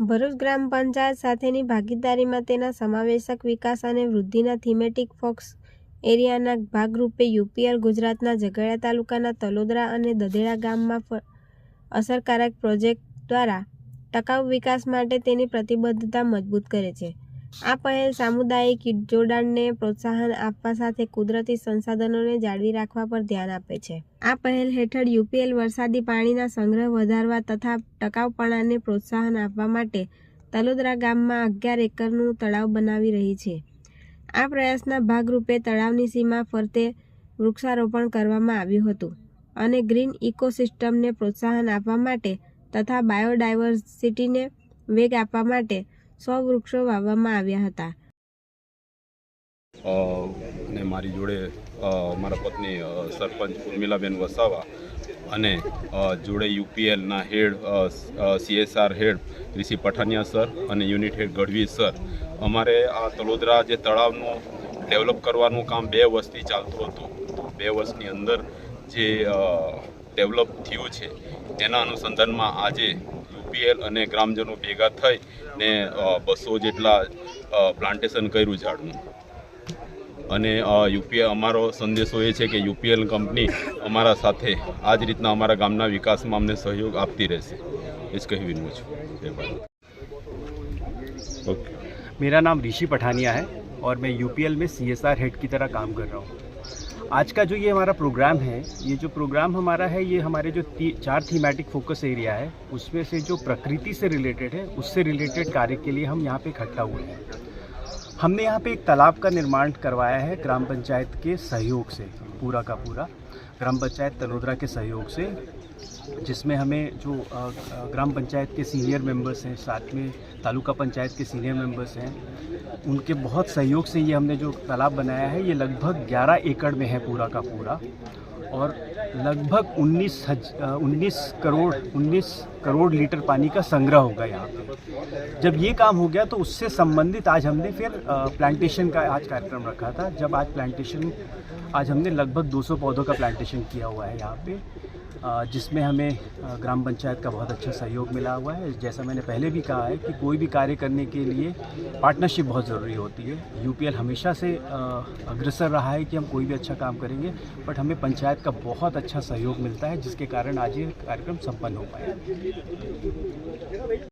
ભરૂચ ગ્રામ પંચાયત સાથેની ભાગીદારીમાં તેના સમાવેશક વિકાસ અને વૃદ્ધિના થીમેટિક ફોક્સ એરિયાના ભાગરૂપે યુપીએલ ગુજરાતના ઝઘડિયા તાલુકાના તલોદરા અને દધેડા ગામમાં અસરકારક પ્રોજેક્ટ દ્વારા ટકાઉ વિકાસ માટે તેની પ્રતિબદ્ધતા મજબૂત કરે છે. આ પહેલ સામુદાયિક જોડાણને પ્રોત્સાહન આપવા સાથે કુદરતી સંસાધનોને જાળવી રાખવા પર ધ્યાન આપે છે. આ પહેલ હેઠળ યુપીએલ વરસાદી પાણીના સંગ્રહ વધારવા તથા ટકાઉપણાને પ્રોત્સાહન આપવા માટે તલોદરા ગામમાં અગિયાર એકરનું તળાવ બનાવી રહી છે. આ પ્રયાસના ભાગરૂપે તળાવની સીમા ફરતે વૃક્ષારોપણ કરવામાં આવ્યું હતું અને ગ્રીન ઇકોસિસ્ટમને પ્રોત્સાહન આપવા માટે તથા બાયોડાયવર્સિટીને વેગ આપવા માટે સો વૃક્ષો વાવવામાં આવ્યા હતા. અને મારી જોડે મારા પત્ની સરપંચ ઉર્મિલાબેન વસાવા અને જોડે યુપીએલના head CSR head Rishi Pathania sir અને યુનિટ હેડ ગઢવી સર. અમારે આ તલોદરા જે તળાવનું ડેવલપ કરવાનું કામ બે વર્ષથી ચાલતું હતું. બે વર્ષની અંદર જે ડેવલપ થયું છે તેના અનુસંધાનમાં આજે યુપીએલ અને ગ્રામજનો ભેગા થઈ ને બસો જેટલા પ્લાન્ટેશન કર્યું ઝાડનું અને યુપીએલ અમારો સંદેશો એ છે કે યુપીએલ કંપની અમારા સાથે આ જ રીતના અમારા ગામના વિકાસમાં અમને સહયોગ આપતી રહેશે એ જ કહી વિનવું છું જય ભારત ઓકે मेरा नाम ऋषि पठानिया है और मैं यूपीएल में सीएसआर हेड की तरह काम कर रहा हूँ आज का जो ये हमारा प्रोग्राम है, ये जो प्रोग्राम हमारा है, ये हमारे जो चार थीमेटिक फोकस एरिया है, उसमें से जो प्रकृति से रिलेटेड है, उससे रिलेटेड कार्य के लिए हम यहाँ पे इकट्ठा हुए हैं। हमने यहाँ पे एक तालाब का निर्माण करवाया है ग्राम पंचायत के सहयोग से, पूरा का पूरा। ग्राम पंचायत तलोदरा के सहयोग से, जिसमें हमें जो ग्राम पंचायत के सीनियर मेंबर्स हैं, साथ में तालुका पंचायत के सीनियर मेंबर्स हैं, उनके बहुत सहयोग से ये हमने जो तालाब बनाया है, ये लगभग 11 एकड़ में है पूरा का पूरा, और लगभग 19 हज उन्नीस करोड़ 19 करोड़ लीटर पानी का संग्रह होगा यहाँ पे। जब ये काम हो गया तो उससे संबंधित आज हमने फिर प्लांटेशन का आज कार्यक्रम रखा था। जब आज प्लांटेशन, आज हमने लगभग 200 पौधों का प्लांटेशन किया हुआ है यहाँ पे जिसमें हमें ग्राम पंचायत का बहुत अच्छा सहयोग मिला हुआ है। जैसा मैंने पहले भी कहा है कि कोई भी कार्य करने के लिए पार्टनरशिप बहुत ज़रूरी होती है। यूपीएल हमेशा से अग्रसर रहा है कि हम कोई भी अच्छा काम करेंगे बट हमें पंचायत का बहुत अच्छा सहयोग मिलता है, जिसके कारण आज ये कार्यक्रम संपन्न हो पाया।